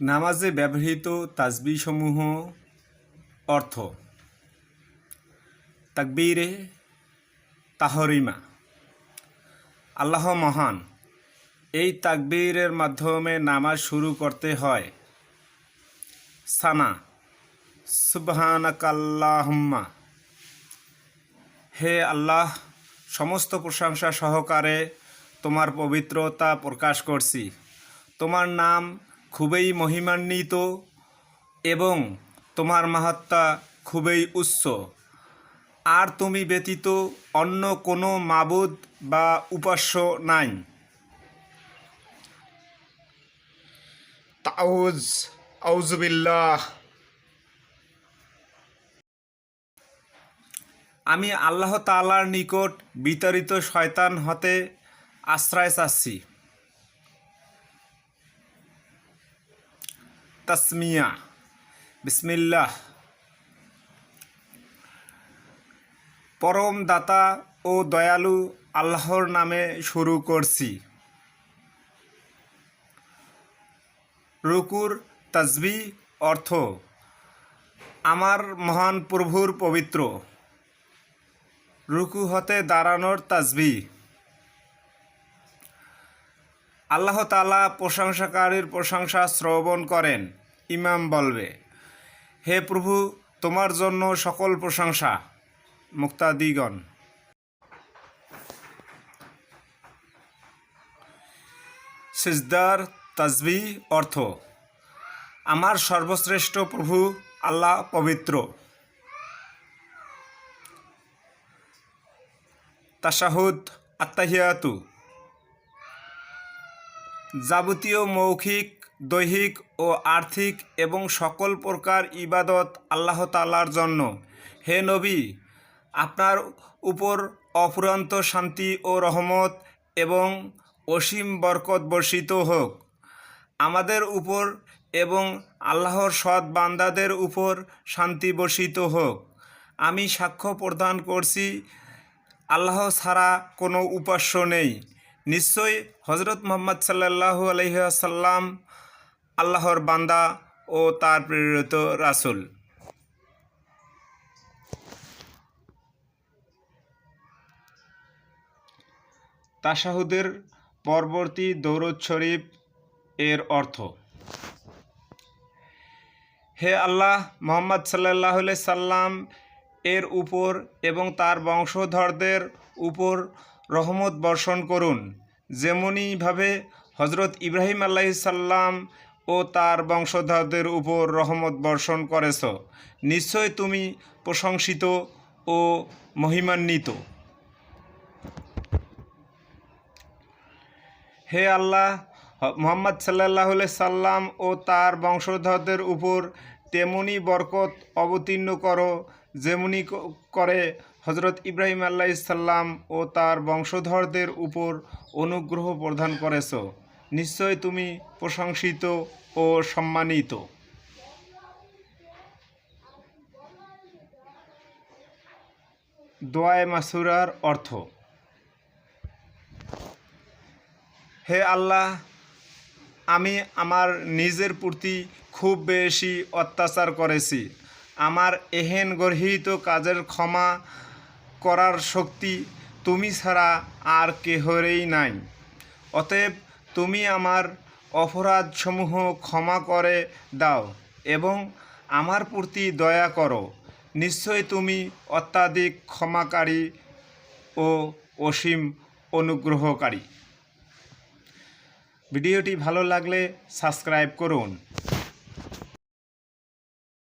নামাজে ব্যবহৃত তাসবিসমূহ অর্থ, তাকবীরে তাহরিমা। আল্লাহ মহান, এই তাকবীরের মাধ্যমে নামাজ শুরু করতে হয়। সানা, সুবহানাকাল্লাহুম্মা। হে আল্লাহ, সমস্ত প্রশংসা সহকারে তোমার পবিত্রতা প্রকাশ করছি। তোমার নাম খুবই মহিমান্বিত এবং তোমার মাহাত্মা খুবই উচ্চ। আর তুমি ব্যতীত অন্য কোনো মাবুদ বা উপাস্য নাই। তাউজ আউজবিল্লাহ আমি আল্লাহ তাআলার নিকট বিতাড়িত শয়তান হতে আশ্রয় চাচ্ছি। তাসমিয়া বিসমিল্লাহ। পরম দাতা ও দয়ালু আল্লাহর নামে শুরু করছি। রুকুর তাজবি অর্থ, আমার মহান প্রভুর পবিত্র। রুকু হতে দাঁড়ানোর তাজবি। আল্লাহ তালা প্রশংসাকারীর প্রশংসা শ্রবণ করেন। ইমাম বলবে, হে প্রভু, তোমার জন্য সকল প্রশংসা, মুক্তাদিগণ। সিজদার তাজবি অর্থ, আমার সর্বশ্রেষ্ঠ প্রভু আল্লাহ পবিত্র। তাশাহুদ আত্মাহিয়াতু যাবতীয় মৌখিক দৈহিক ও আর্থিক এবং সকল প্রকার ইবাদত আল্লাহ তালার জন্য। হে নবী, আপনার উপর অফুরন্ত শান্তি ও রহমত এবং অসীম বরকত বর্ষিত হোক। আমাদের উপর এবং আল্লাহর সৎ বান্দাদের উপর শান্তি বর্ষিত হোক। আমি সাক্ষ্য প্রদান করছি, আল্লাহ ছাড়া কোনো উপাস্য নেই। নিশ্চয়ই হজরত মোহাম্মদ সাল্লাহু আলহিহাসাল্লাম আল্লাহর বান্দা ও তার প্রেরিত রাসুল। তাশাহুদের পরবর্তী দৌরদ শরীফ এর অর্থ, হে আল্লাহ, মোহাম্মদ সাল্লাহ সাল্লাম এর উপর এবং তার বংশধরদের উপর রহমত বর্ষণ করুন। যেমনিভাবে হজরত ইব্রাহিম আল্লাহ সাল্লাম ও তার বংশধরদের উপর রহমত বর্ষণ করেছ। নিশ্চয় তুমি প্রশংসিত ও মহিমান্বিত। হে আল্লাহ, মোহাম্মদ সাল্লাহ সাল্লাম ও তার বংশধরদের উপর তেমনি বরকত অবতীর্ণ করো, যেমনি করে হজরত ইব্রাহিম আল্লাহ সাল্লাম ও তার বংশধরদের উপর অনুগ্রহ প্রদান করেছ। নিশ্চয় তুমি প্রশংসিত ও সম্মানিত। দোয়ায় মাসুরার অর্থ, হে আল্লাহ, আমি আমার নিজের প্রতি খুব বেশি অত্যাচার করেছি। আমার এহেন গর্হিত কাজের ক্ষমা করার শক্তি তুমি ছাড়া আর কেহরেই নাই। অতএব তুমি আমার অপরাধসমূহ ক্ষমা করে দাও এবং আমার প্রতি দয়া করো। নিশ্চয় তুমি অত্যাধিক ক্ষমাকারী ও অসীম অনুগ্রহকারী। ভিডিওটি ভালো লাগলে সাবস্ক্রাইব করুন।